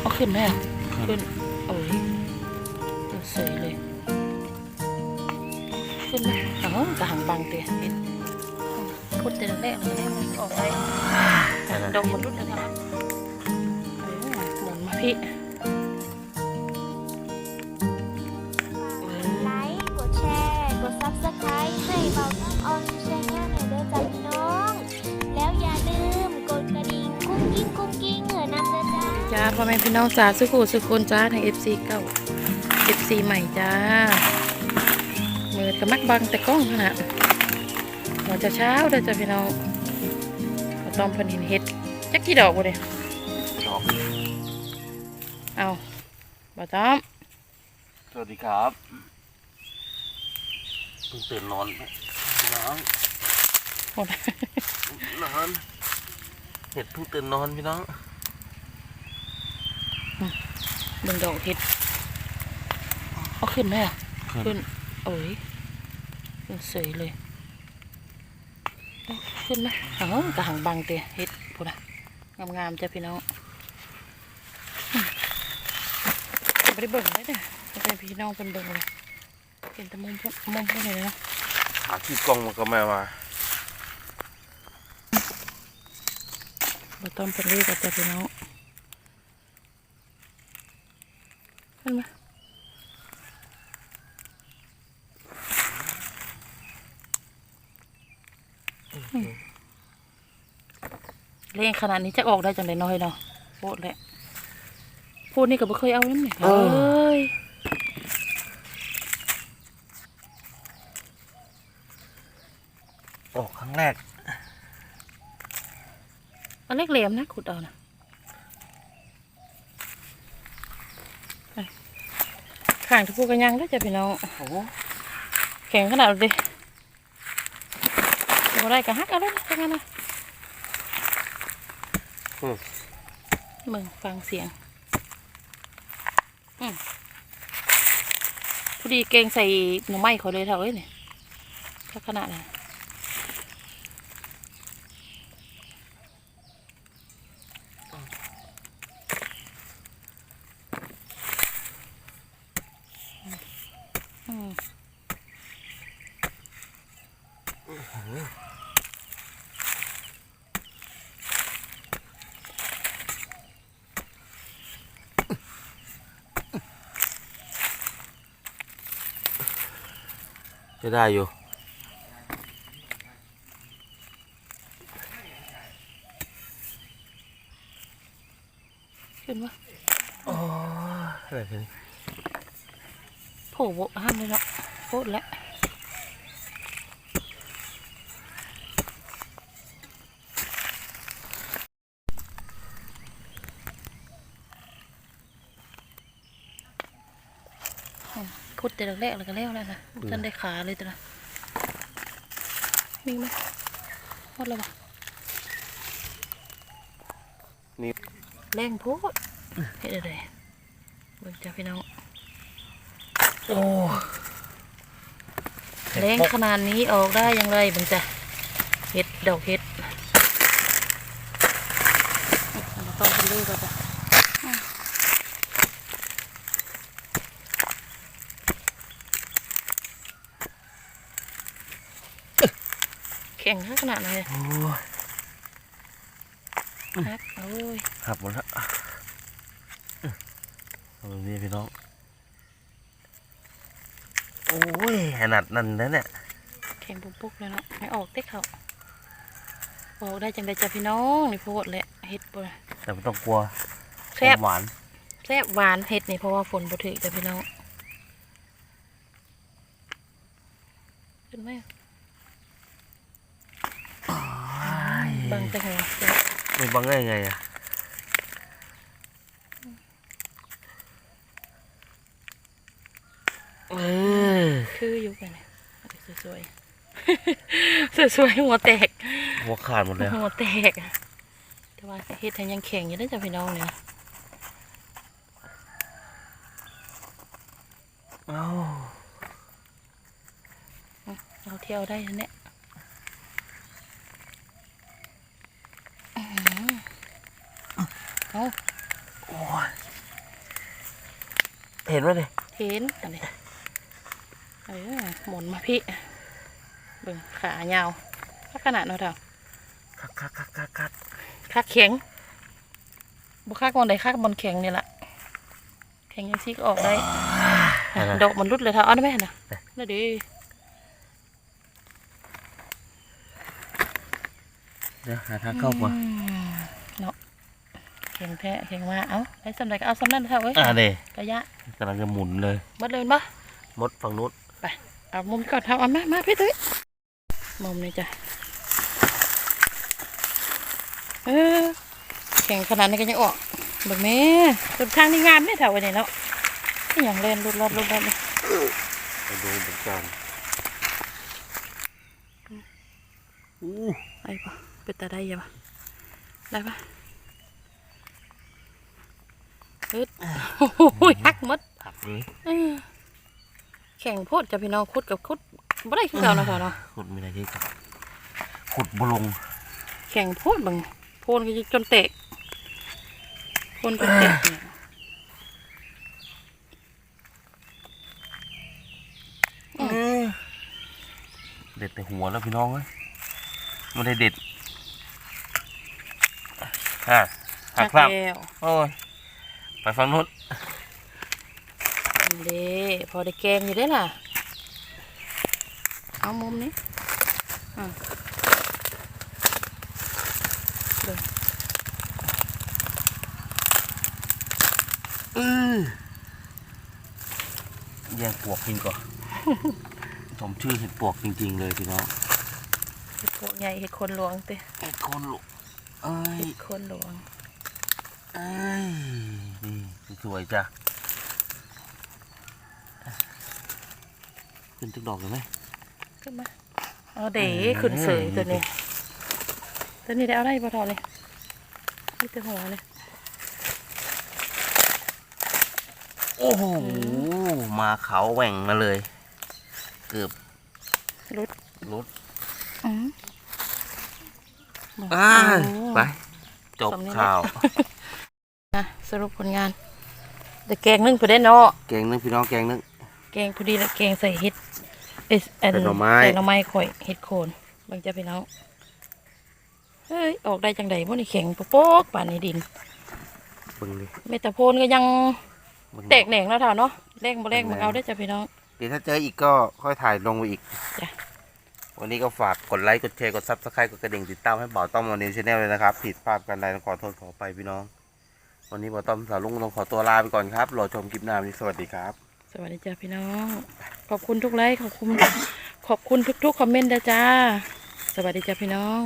เอาขึ้นไหมอะขึ้นขึ้นโอ้ยเสยเลย ขึ้นไหมอ๋อกระหังบางเตียเห็นพูดแต่แรกเลยมันออกได้ดอกมันรุดแล้วนะครับเออหมุนมาพี่ พ่อแม่พี่น้องจ้าสุขุสุคนจ้าทาง FC เก่า FC ใหม่จ้ามือกระมักบังแต่กล้องขนาดหัวจะเช้าเด้อจ้าพี่น้องเอาตอมเพิ่นเห็นเห็ดจักกี่ดอกบ่เด้ดอกเอาบ่ต้อมสวัสดีครับเพิ่งตื่นนอนพี่น้องหมดนอนเห็ดเพิ่งตื่นนอนพี่น้อง เบิ่งดอกเห็ดเอาขึ้นไหมอะขึ้ขึ้นนโอ้ยขึ้นเสยเลยเอาขึ้นไหมอ๋อกระหังบางเตียเห็ดพูดนะงามๆจ้ะพี่น้องอืมไม่ได้เบิ่งเลยเนี่ยไม่ได้พี่น้องเป็นเบิ่งเลยเห็นแต่มุมพวกมุมพวกนี้เลยเนาะหาที่กล้องมันก็ไม่มาเราต้องเป็นเรียกจ้ะพี่น้อง ขึ้นไหมเล่งขนาดนี้จะออกได้จังไดน้อยเนาะโคตรแหละพูดนี่ก็บ่เคยเอานั่นเนี่ยเอ้ยออกครั้งแรกเอาเล็กเหลี่ยมนะขุดเอานะไป ข้างที่พูดกันยังได้อจ้ะพี่น้องโอ้แข็งขนาดนั้นดิบ่ได้ก็ฮักเอาเลยจังงั้นนะมึงฟังเสียงอืมพอดีเกงใส่หน่อไม้เขาเลยเท่าเอ้ยเนี่ยถ้าขนาดนั้น จะได้อยู่ ขึ้นวะโอ้อะไรทีนี้โผล่บ่ห้ามเลยเนาะโคตรแล้วอืมพูดแต่แรกๆแล้วก็แล้วแล้วนะท่านได้ขาเลยแต่ละมีไหมหมดแล้วปะนี่แรงโพูดเฮ็ดอะไรเบิ่งจ้าพี่น้อง โอ้แรงขนาดนี้ออกได้อยังไงเบิ่งจ้ะเห็ดดอกเห็ดเราต้องไปเลือกก่อนจ้ะแข็งขนาดไหนเลยโอ้ยฮักโอ้ยหักหมดแล้วเอาแบบนี้พี่น้อง โอ้ยขนาดนั้นนะเนี่ยแข็งปุ๊บปุ๊บเลยเนาะไม่ออกเต็กเขาออกได้จังได้จ้ะพี่น้องนี่โพดแหละเห็ดบ่แต่ไม่ต้องกลัวแซ่บหวานแซ่บหวานเห็ดนี่เพราะว่าฝนบ่ถึกจ้ะพี่น้องขึ้นไหมบังแต่หัวจ้ะไม่บังได้ไงอะเออ คืออยู่กันเนี่ย สวยๆสวยๆหัวแตก หัวขาดหมดแล้วหัวแตกอะแต่ว่าเห็ดยังแข็งอยู่นะจ้ะพี่น้องเนี่ยเอ้าเราเที่ยวได้นะเนี่ยอื้อหือเอาโอ้ยเห็นไหมเนี่ยเห็นอันนี้ เออหมุนมาพี่เบิ่งขายาวถ้าขนาดเนาะเท่าคักคักคักคักคักคักแข็งบุคักบอลใดคักบอลแข็งนี่แหละแข็งยังซีก็ออกได้อะดอกมันรุดเลยเท่าเอาได้ไหมนะนั่นดิเดี๋ยวหาทางเข้าก่อนอืมเนาะแข็งแท้แข็งมากเอ้าได้สำไรก็เอาสำนั้นเท่าเอ้ยอ่าเด้กระยะกำลังจะหมุนเลยมัดเลยปะมดฝั่งนู้น ไป เอามุมก่อนเท่าเอามามาพี่ตุ้ยมุมนี้จ้ะ เออ แข็งขนาดนี้ก็ยังออกเบิ่งแม่ต้นทางนี่งามเนี่ยแถวนี้เนาะอหย่างเล่นรุดรอดรุดรอดเลยไปดูเหมือนกันอู้ไอ้ปะเป็นตาได้ยังปะได้ปะเฮ้ยโอ้ยหักหมดหักเลยเออ แข่งโพดจะพี่น้องคุดกับคุดบ่ได้คือเก่าเนาะเถอะเนาะขุดไม่ได้ที่กับขุดบลงแข่งโพดบางโพนก็จะจนเตะโพนจนเตะเนี่ยเด็ดแต่หัวแล้วพี่น้องเอ้ยไม่ได้เด็ดฮะหักครับแล้วโอ้ยไปฝั่งนู้น เด้พอได้แกงอยู่ได้อล่ะ เอามุมนี้อะเบิ่งอือแย่งปวกกินก่อน สมชื่อเห็ดปวกจริง ๆ เลยพี่น้องเห็ดโพดใหญ่เห็ดคนหลวงเต้เห็ดโคนลูกเอ้ยเห็ดคนหลวงเอ้ยนี่สวยๆจ้ะ ขึ้นจักดอกเลยไหมขึ้นมาเอาเด๋ขึ้นเสยตัวนี้ ตัวนี้ได้เอาได้บ่ทอเลยนี่ตัวหัวเลย โอ้โห มาเขาแหว่งมาเลย เกือบรุดรถอืมอ้าโอ้ไป จบสำเนียงข่าวนะสรุปผลงานแต่แกงนึ่งพอได้เนาะแกงนึงพี่น้องแกงนึง แกงพอดีแล้วแกงใส่เห็ดเอสเอ็นใส่หน่อไม้ ใส่หน่อไม้ข่อยเห็ดโคนบางจะพี่น้องเฮ้ยออกได้จังใดพวกนี้แข็งโป๊กๆป่านนี้ดินเบิ่งดิเมตาโพนก็ยังเบิ่งแตกแหน่งแล้วเท่าเนาะแรงบ่แรงมึงเอาได้อจ้ะพี่น้อง เดี๋ยวถ้าเจออีกก็ค่อยถ่ายลงไปอีก จ้ะ วันนี้ก็ฝากกดไลค์ กดแชร์ กดซับสไครต์กดกระดิ่งติดตามให้บ่าวต้อมมอนิวชาแนลเลยนะครับ ผิดพลาดกันใดต้องขอโทษขอไปพี่น้อง วันนี้บ่าวต้อมสาวลุงต้องขอตัวลาไปก่อนครับ รอชมคลิปหน้าวันนี้สวัสดีครับ สวัสดีจ้าพี่น้อง ขอบคุณทุกไลค์ขอบคุณ ขอบคุณทุกๆคอมเมนต์นะจ้า สวัสดีจ้าพี่น้อง